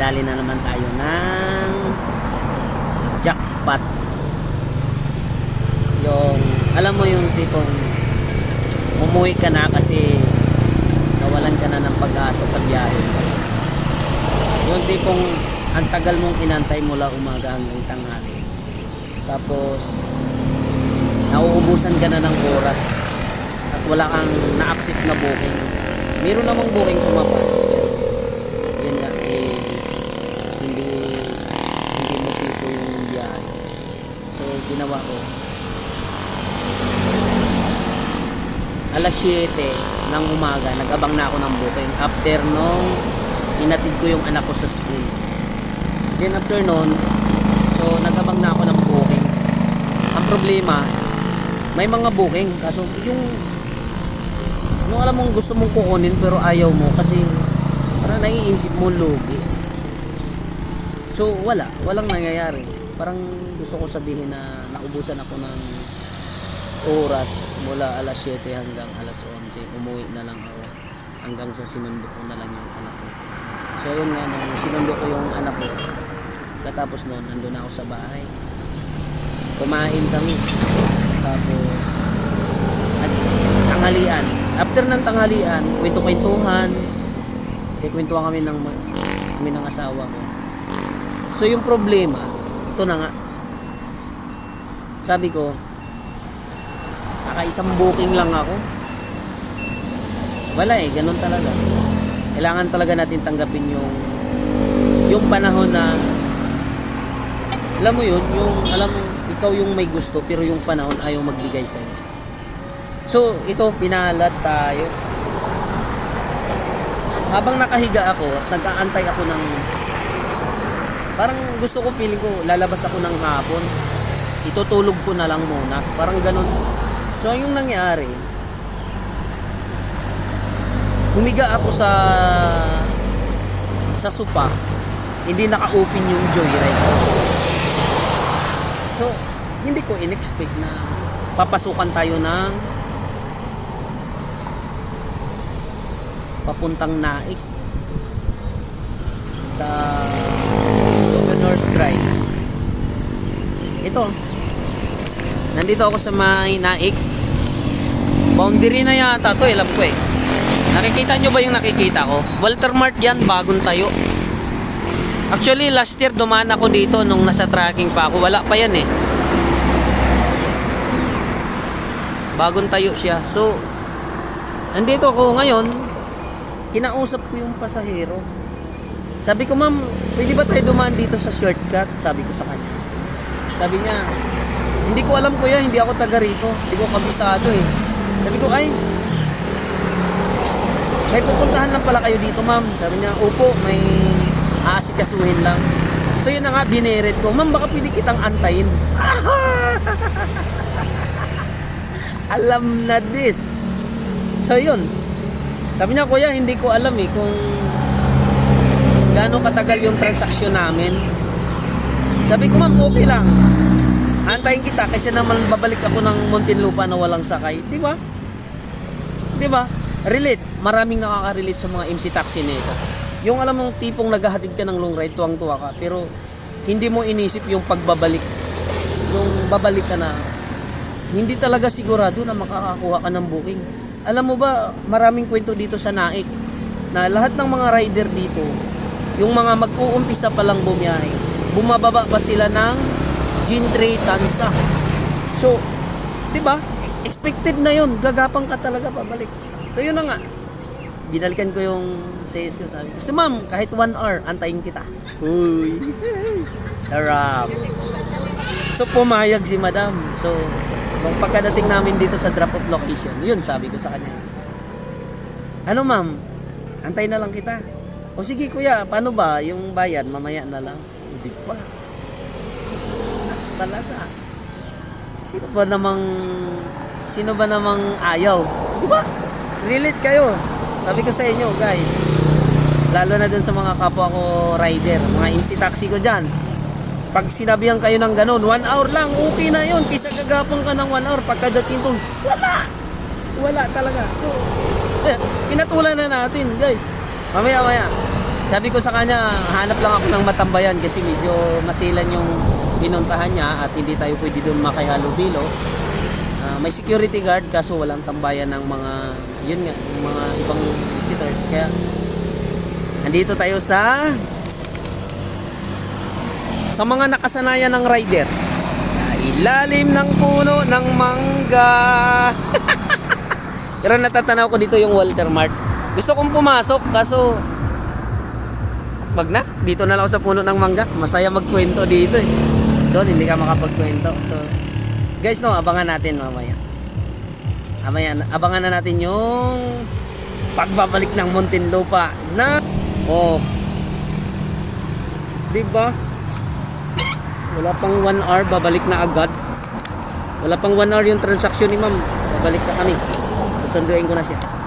Nakadali na naman tayo ng jackpot. Yung, alam mo yung tipong umuwi ka na kasi nawalan ka na ng pag-asa sa biyahe. Yung tipong ang tagal mong inantay mula umaga hanggang tanghali. Tapos, nauubusan ka na ng oras at wala kang na-accept na booking. Meron namang booking pumapasok pero yun nga eh, hindi hindi mo tipo yung biyahe. So ginawa ko. Alas 7 ng umaga nag-abang na ako ng booking after nung inatid ko yung anak ko sa school. Then after nun, so nag-abang na ako ng booking. Ang problema, may mga booking. Kaso yung yung alam mong gusto mong kukunin pero ayaw mo kasi parang naiisip mo lugi. So wala. Walang nangyayari. Parang gusto ko sabihin na naubusan ako ng oras mula alas 7 hanggang alas 11 umuwi na lang ako hanggang sa sinundo ko na lang yung anak ko. So yun nga nung sinundo ko yung anak ko katapos noon nandun ako sa bahay. Kumain kami. Tapos at tanghalian. After ng tanghalian kwento-kwentuhan. Eh kwentuhan kami ng kami ng asawa ko. So yung problema ito na nga sabi ko nakaisang booking lang ako wala eh ganun talaga kailangan talaga natin tanggapin yung yung panahon na alam mo yun yung alam ikaw yung may gusto pero yung panahon ayaw magbigay sa'yo So, ito, pinalat tayo. Habang nakahiga ako at nag-aantay ako ng... Parang gusto ko, feeling ko, lalabas ako ng hapon. Itutulog ko na lang muna. Parang ganun. So, yung nangyari, humiga ako sa sa sopa hindi naka-open yung joyride so hindi ko in-expect na papasukan tayo ng papuntang Naik sa Governor's Drive ito nandito ako sa may Naik. Boundary na yata to eh, alam ko eh. Nakikita nyo ba yung nakikita ko? Walter Mart yan bagong tayo. Actually last year dumaan ako dito nung nasa tracking pa ako. Wala pa yan eh. Bagong tayo siya. So nandito ako ngayon. Kinausap ko yung pasahero. Sabi ko, ma'am, pwede ba tayo dumaan dito sa shortcut? Sabi ko sa kanya. Sabi niya, hindi ko alam kuya, hindi ako taga rito. Hindi ko kabisado eh. Sabi ko, ay, may pupuntahan lang pala kayo dito ma'am. Sabi niya, upo, may aasikasuhin lang. So yun na nga, bineret ko, ma'am, baka pwede kitang antayin. alam na this. So yun, sabi niya, kuya, hindi ko alam eh kung gaano katagal yung transaksyon namin. Sabi ko, ma'am, okay lang. Antayin kita kasi naman babalik ako ng Muntinlupa na walang sakay. Di ba? Di ba? Relate. Maraming nakaka-relate sa mga MC taxi nito. Yung alam mong tipong naghahatid ka ng long ride, tuwang-tuwa ka. Pero hindi mo inisip yung pagbabalik. Yung babalik ka na, hindi talaga sigurado na makakakuha ka ng booking. Alam mo ba, maraming kwento dito sa Naik na lahat ng mga rider dito, yung mga mag-uumpisa pa lang bumiyahe, bumababa pa sila ng Gintray Tansa. So, 'di ba? Expected na 'yon, gagapang ka talaga pabalik. So, yun na nga. Binalikan ko yung sales ko, sabi ko, so ma'am, kahit one hour, antayin kita. Uy, sarap. So, pumayag si madam. So, Nung pagkadating namin dito sa drop-off location, yun sabi ko sa kanya. Ano ma'am, antay na lang kita. O sige kuya, paano ba yung bayad? Mamaya na lang. Hindi pa. Next talaga. Sino ba namang sino ba namang ayaw? Di ba? Relate kayo. Sabi ko sa inyo guys, lalo na dun sa mga kapwa ko rider, mga MC taxi ko dyan pag sinabihan kayo ng ganun, one hour lang, okay na yun. Kisa gagapang ka ng one hour, pagkadating doon, wala! Wala talaga. So, pinatulan na natin, guys. Mamaya, maya. Sabi ko sa kanya, hanap lang ako ng matambayan kasi medyo masilan yung pinuntahan niya at hindi tayo pwede doon makihalubilo. Ah, may security guard kaso walang tambayan ng mga yun nga, yung mga ibang visitors. Kaya andito tayo sa sa mga nakasanayan ng rider sa ilalim ng puno ng mangga. Pero natatanaw ko dito yung Walter Mart. Gusto kong pumasok kaso wag na. Dito na lang ako sa puno ng mangga. Masaya magkwento dito eh. Doon hindi ka makapagkwento. So guys no, abangan natin mamaya. Mamaya, abangan na natin yung pagbabalik ng Muntinlupa na oh. 'Di ba? Wala pang 1 hour, babalik na agad. Wala pang 1 hour yung transaction ni ma'am. Babalik na kami. Susunduin ko na siya.